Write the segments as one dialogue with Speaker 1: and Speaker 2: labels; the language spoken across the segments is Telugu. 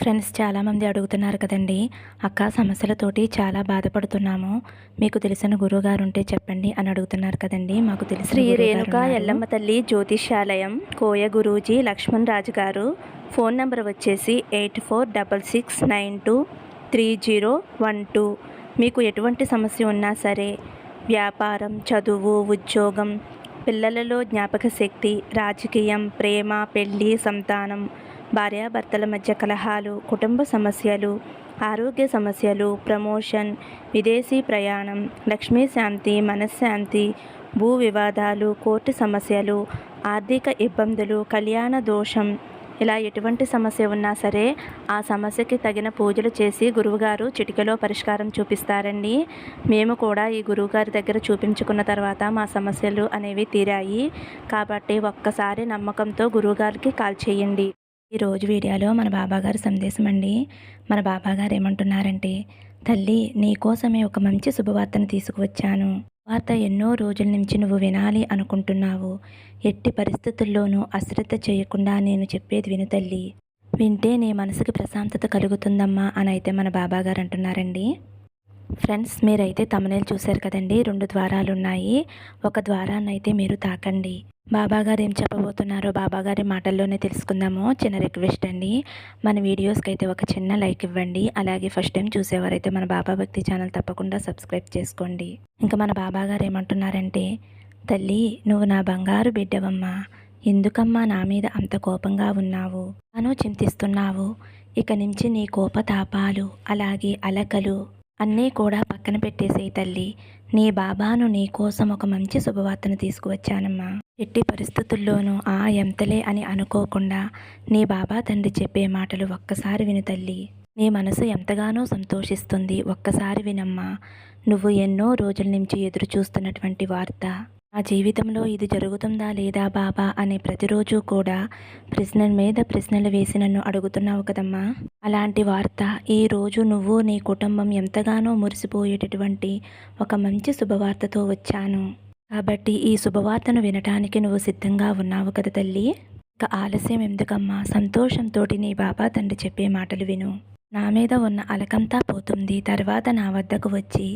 Speaker 1: ఫ్రెండ్స్ చాలామంది అడుగుతున్నారు కదండి. అక్క సమస్యలతోటి చాలా బాధపడుతున్నాము. మీకు తెలిసిన గురువుగారు ఉంటే చెప్పండి అని అడుగుతున్నారు కదండి. మాకు తెలిసిన
Speaker 2: శ్రీ రేణుక. ఎల్లమ్మ తల్లి జ్యోతిష్యాలయం కోయ గురూజీ లక్ష్మణ్ రాజు గారు. ఫోన్ నెంబర్ వచ్చేసి eight four double six nine two three zero one two. మీకు ఎటువంటి సమస్య ఉన్నా సరే వ్యాపారం చదువు ఉద్యోగం పిల్లలలో జ్ఞాపక శక్తి రాజకీయం ప్రేమ పెళ్ళి సంతానం భార్యాభర్తల మధ్య కలహాలు కుటుంబ సమస్యలు ఆరోగ్య సమస్యలు ప్రమోషన్ విదేశీ ప్రయాణం లక్ష్మీ శాంతి మనశ్శాంతి భూ వివాదాలు కోర్టు సమస్యలు ఆర్థిక ఇబ్బందులు కళ్యాణ దోషం. ఇలా ఎటువంటి సమస్య ఉన్నా సరే ఆ సమస్యకి తగిన పూజలు చేసి గురువుగారు చిటికలో పరిష్కారం చూపిస్తారండి. మేము కూడా ఈ గురువుగారి దగ్గర చూపించుకున్న తర్వాత మా సమస్యలు అనేవి తీరాయి. కాబట్టి ఒక్కసారి నమ్మకంతో గురువుగారికి కాల్ చేయండి.
Speaker 1: ఈ రోజు వీడియోలో మన బాబాగారి సందేశం అండి. మన బాబాగారు ఏమంటున్నారంటే తల్లి నీ కోసమే ఒక మంచి శుభవార్తను తీసుకువచ్చాను. వార్త ఎన్నో రోజుల నుంచి నువ్వు వినాలి అనుకుంటున్నావు. ఎట్టి పరిస్థితుల్లోనూ అశ్రద్ధ చేయకుండా నేను చెప్పేది విను తల్లి. వింటే నీ మనసుకి ప్రశాంతత కలుగుతుందమ్మా అని అయితే మన బాబాగారు అంటున్నారండి. ఫ్రెండ్స్ మీరైతే తమనేలు చూశారు కదండి? రెండు ద్వారాలు ఉన్నాయి ఒక ద్వారాన్ని అయితే మీరు తాకండి. బాబాగారు ఏం చెప్పబోతున్నారో బాబాగారి మాటల్లోనే తెలుసుకుందాము. చిన్న రిక్వెస్ట్ అండి. మన వీడియోస్కి అయితే ఒక చిన్న లైక్ ఇవ్వండి. అలాగే ఫస్ట్ టైం చూసేవారైతే మన బాబా భక్తి ఛానల్ తప్పకుండా సబ్స్క్రైబ్ చేసుకోండి. ఇంకా మన బాబాగారు ఏమంటున్నారంటే తల్లి నువ్వు నా బంగారు బిడ్డవమ్మా. ఎందుకమ్మా నా మీద అంత కోపంగా ఉన్నావు? అను చింతిస్తున్నావు. ఇక నుంచి నీ కోపతాపాలు అలాగే అలకలు అన్నీ కూడా పక్కన పెట్టేసేయి తల్లి. నీ బాబాను నీ కోసం ఒక మంచి శుభవార్తను తీసుకువచ్చానమ్మా. ఎట్టి పరిస్థితుల్లోనూ ఆ ఎంతలే అని అనుకోకుండా నీ బాబా తండ్రి చెప్పే మాటలు ఒక్కసారి విను తల్లి. నీ మనసు ఎంతగానో సంతోషిస్తుంది ఒక్కసారి వినమ్మా. నువ్వు ఎన్నో రోజుల నుంచి ఎదురు చూస్తున్నటువంటి వార్త. నా జీవితంలో ఇది జరుగుతుందా లేదా బాబా అనే ప్రతిరోజు కూడా ప్రశ్నల మీద ప్రశ్నలు వేసి నన్ను అడుగుతున్నావు కదమ్మా. అలాంటి వార్త ఈ రోజు నువ్వు నీ కుటుంబం ఎంతగానో మురిసిపోయేటటువంటి ఒక మంచి శుభవార్తతో వచ్చాను. కాబట్టి ఈ శుభవార్తను వినటానికి నువ్వు సిద్ధంగా ఉన్నావు కదా తల్లి. ఇక ఆలస్యం ఎందుకమ్మా? సంతోషంతో నీ బాబా తండ్రి చెప్పే మాటలు విను. నా మీద ఉన్న అలకంతా పోతుంది. తర్వాత నా వద్దకు వచ్చి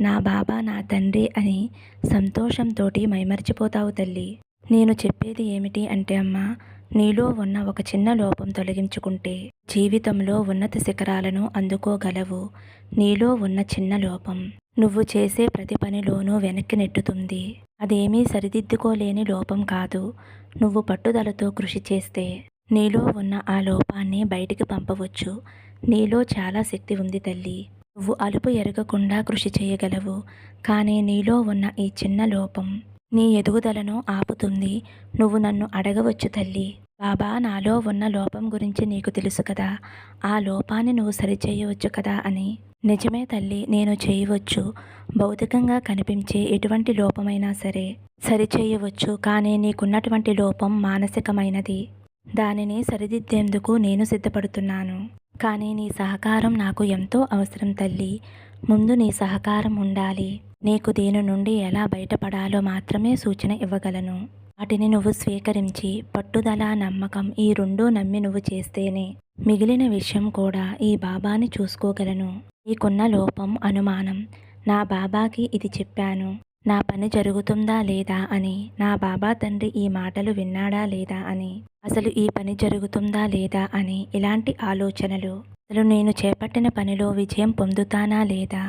Speaker 1: నా బాబా నా తండ్రి అని సంతోషంతో మైమర్చిపోతావు తల్లి. నేను చెప్పేది ఏమిటి అంటే అమ్మా నీలో ఉన్న ఒక చిన్న లోపం తొలగించుకుంటే జీవితంలో ఉన్నత శిఖరాలను అందుకోగలవు. నీలో ఉన్న చిన్న లోపం నువ్వు చేసే ప్రతి పనిలోనూ వెనక్కి నెట్టుతుంది. అదేమీ సరిదిద్దుకోలేని లోపం కాదు. నువ్వు పట్టుదలతో కృషి చేస్తే నీలో ఉన్న ఆ లోపాన్ని బయటికి పంపవచ్చు. నీలో చాలా శక్తి ఉంది తల్లి. నువ్వు అలుపు ఎరగకుండా కృషి చేయగలవు కానీ నీలో ఉన్న ఈ చిన్న లోపం నీ ఎదుగుదలను ఆపుతుంది. నువ్వు నన్ను అడగవచ్చు తల్లి. బాబా నాలో ఉన్న లోపం గురించి నీకు తెలుసు కదా. ఆ లోపాన్ని నువ్వు సరిచేయవచ్చు కదా అని. నిజమే తల్లి నేను చేయవచ్చు. భౌతికంగా కనిపించే ఎటువంటి లోపమైనా సరే సరిచేయవచ్చు కానీ నీకున్నటువంటి లోపం మానసికమైనది. దానిని సరిదిద్దేందుకు నేను సిద్ధపడుతున్నాను. కానీ నీ సహకారం నాకు ఎంతో అవసరం తల్లి. ముందు నీ సహకారం ఉండాలి. నీకు దీని నుండి ఎలా బయటపడాలో మాత్రమే సూచన ఇవ్వగలను. వాటిని నువ్వు స్వీకరించి పట్టుదల నమ్మకం ఈ రెండూ నమ్మి నువ్వు చేస్తేనే మిగిలిన విషయం కూడా ఈ బాబాని చూసుకోగలను. నీకున్న లోపం అనుమానం నా బాబాకి ఇది చెప్పాను. నా పని జరుగుతుందా లేదా అని నా బాబా తండ్రి ఈ మాటలు విన్నాడా లేదా అని అసలు ఈ పని జరుగుతుందా లేదా అని ఇలాంటి ఆలోచనలు. అసలు నేను చేపట్టిన పనిలో విజయం పొందుతానా లేదా?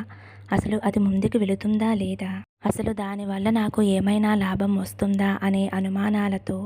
Speaker 1: అసలు అది ముందుకు వెళుతుందా లేదా? అసలు దానివల్ల నాకు ఏమైనా లాభం వస్తుందా అనే అనుమానాలతో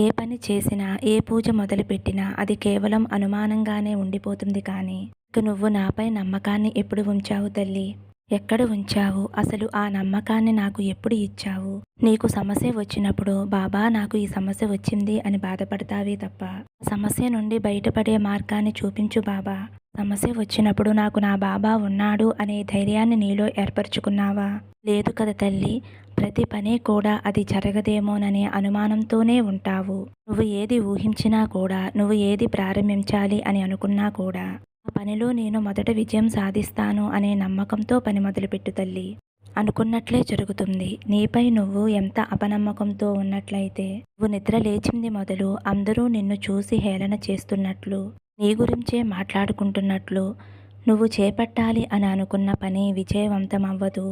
Speaker 1: ఏ పని చేసినా ఏ పూజ మొదలుపెట్టినా అది కేవలం అనుమానంగానే ఉండిపోతుంది కానీ ఇక నువ్వు నాపై నమ్మకాన్ని ఎప్పుడు ఉంచావు తల్లి? ఎక్కడ ఉంచావు? అసలు ఆ నమ్మకాన్ని నాకు ఎప్పుడు ఇచ్చావు? నీకు సమస్య వచ్చినప్పుడు బాబా నాకు ఈ సమస్య వచ్చింది అని బాధపడతావే తప్ప. సమస్య నుండి బయటపడే మార్గాన్ని చూపించు బాబా. సమస్య వచ్చినప్పుడు నాకు నా బాబా ఉన్నాడు అనే ధైర్యాన్ని నీలో ఏర్పరచుకున్నావా? లేదు కదా తల్లి. ప్రతి పని కూడా అది జరగదేమోననే అనుమానంతోనే ఉంటావు. నువ్వు ఏది ఊహించినా కూడా నువ్వు ఏది ప్రారంభించాలి అని అనుకున్నా కూడా ఆ పనిలో నేను మొదట విజయం సాధిస్తాను అనే నమ్మకంతో పని మొదలుపెట్టు తల్లి. అనుకున్నట్లే జరుగుతుంది. నీపై నువ్వు ఎంత అపనమ్మకంతో ఉన్నట్లయితే నువ్వు నిద్ర లేచింది మొదలు అందరూ నిన్ను చూసి హేళన చేస్తున్నట్లు నీ గురించే మాట్లాడుకుంటున్నట్లు నువ్వు చేపట్టాలి అని అనుకున్న పని విజయవంతమవ్వదు.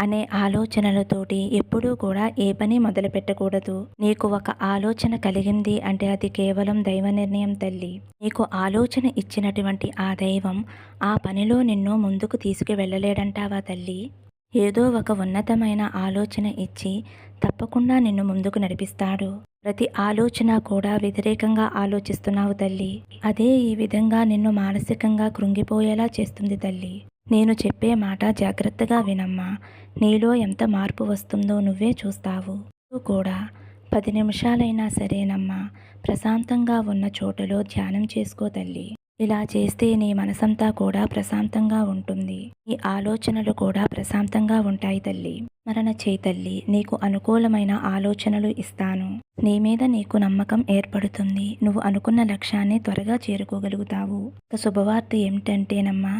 Speaker 1: అనే ఆలోచనలతోటి ఎప్పుడూ కూడా ఏ పని మొదలు పెట్టకూడదు నీకు ఒక ఆలోచన కలిగింది అంటే అది కేవలం దైవ నిర్ణయం తల్లి. నీకు ఆలోచన ఇచ్చినటువంటి ఆ దైవం ఆ పనిలో నిన్ను ముందుకు తీసుకువెళ్ళలేడంటావా తల్లి? ఏదో ఒక ఉన్నతమైన ఆలోచన ఇచ్చి తప్పకుండా నిన్ను ముందుకు నడిపిస్తాడు. ప్రతి ఆలోచన కూడా వ్యతిరేకంగా ఆలోచిస్తున్నావు తల్లి. అదే ఈ విధంగా నిన్ను మానసికంగా కృంగిపోయేలా చేస్తుంది తల్లి. నేను చెప్పే మాట జాగ్రత్తగా వినమ్మా. నీలో ఎంత మార్పు వస్తుందో నువ్వే చూస్తావు. నువ్వు కూడా. పది నిమిషాలైనా సరేనమ్మా. ప్రశాంతంగా ఉన్న చోటలో ధ్యానం చేసుకో తల్లి. ఇలా చేస్తే నీ మనసంతా కూడా ప్రశాంతంగా ఉంటుంది. నీ ఆలోచనలు కూడా ప్రశాంతంగా ఉంటాయి తల్లి. మరణ చేతల్లి నీకు అనుకూలమైన ఆలోచనలు ఇస్తాను. నీ మీద నీకు నమ్మకం ఏర్పడుతుంది. నువ్వు అనుకున్న లక్ష్యాన్ని త్వరగా చేరుకోగలుగుతావు. ఒక శుభవార్త ఏమిటంటేనమ్మా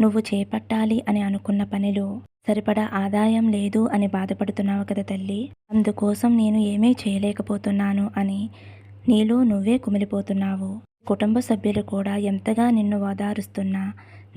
Speaker 1: నువ్వు చేపట్టాలి అని అనుకున్న పనిలో సరిపడా ఆదాయం లేదు అని బాధపడుతున్నావు కదా తల్లి. అందుకోసం నేను ఏమీ చేయలేకపోతున్నాను అని నీలో నువ్వే కుమిలిపోతున్నావు. కుటుంబ సభ్యులు కూడా ఎంతగా నిన్ను ఓదారుస్తున్నా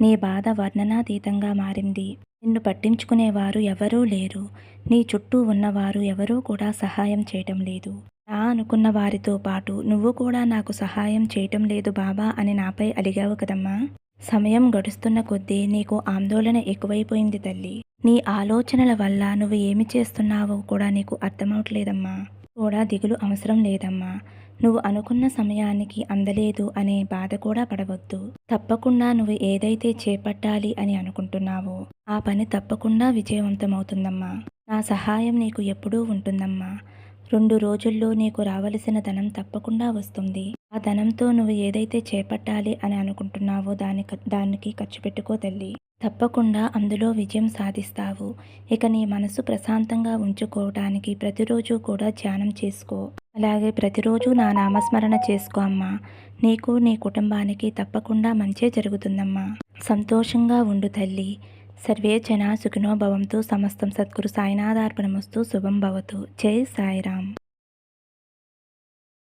Speaker 1: నీ బాధ వర్ణనాతీతంగా మారింది. నిన్ను పట్టించుకునేవారు ఎవరూ లేరు. నీ చుట్టూ ఉన్నవారు ఎవరూ కూడా సహాయం చేయటం లేదు. నా అనుకున్న వారితో పాటు నువ్వు కూడా నాకు సహాయం చేయటం లేదు బాబా అని నాపై అలిగావు కదమ్మా. సమయం గడుస్తున్న కొద్దీ నీకు ఆందోళన ఎక్కువైపోయింది తల్లి. నీ ఆలోచనల వల్ల నువ్వు ఏమి చేస్తున్నావో కూడా నీకు అర్థమవట్లేదమ్మా. కూడా దిగులు అవసరం లేదమ్మా. నువ్వు అనుకున్న సమయానికి అందలేదు అనే బాధ కూడా పడవద్దు. తప్పకుండా నువ్వు ఏదైతే చేపట్టాలి అని అనుకుంటున్నావో ఆ పని తప్పకుండా విజయవంతమవుతుందమ్మా. నా సహాయం నీకు ఎప్పుడూ ఉంటుందమ్మా. రెండు రోజుల్లో నీకు రావలసిన ధనం తప్పకుండా వస్తుంది. ఆ ధనంతో నువ్వు ఏదైతే చేపట్టాలి అని అనుకుంటున్నావో దాని దానికి ఖర్చు పెట్టుకో తల్లి. తప్పకుండా అందులో విజయం సాధిస్తావు. ఇక నీ మనసు ప్రశాంతంగా ఉంచుకోవడానికి ప్రతిరోజు కూడా ధ్యానం చేసుకో. అలాగే ప్రతిరోజు నా నామస్మరణ చేసుకో అమ్మా. నీకు నీ కుటుంబానికి తప్పకుండా మంచే జరుగుతుందమ్మా. సంతోషంగా ఉండు తల్లి. సర్వే జన సుఖినో భవంతు. సమస్తం సద్గురు సాయినాథార్పణమస్తు. శుభం భవతు. జై సాయిరామ్.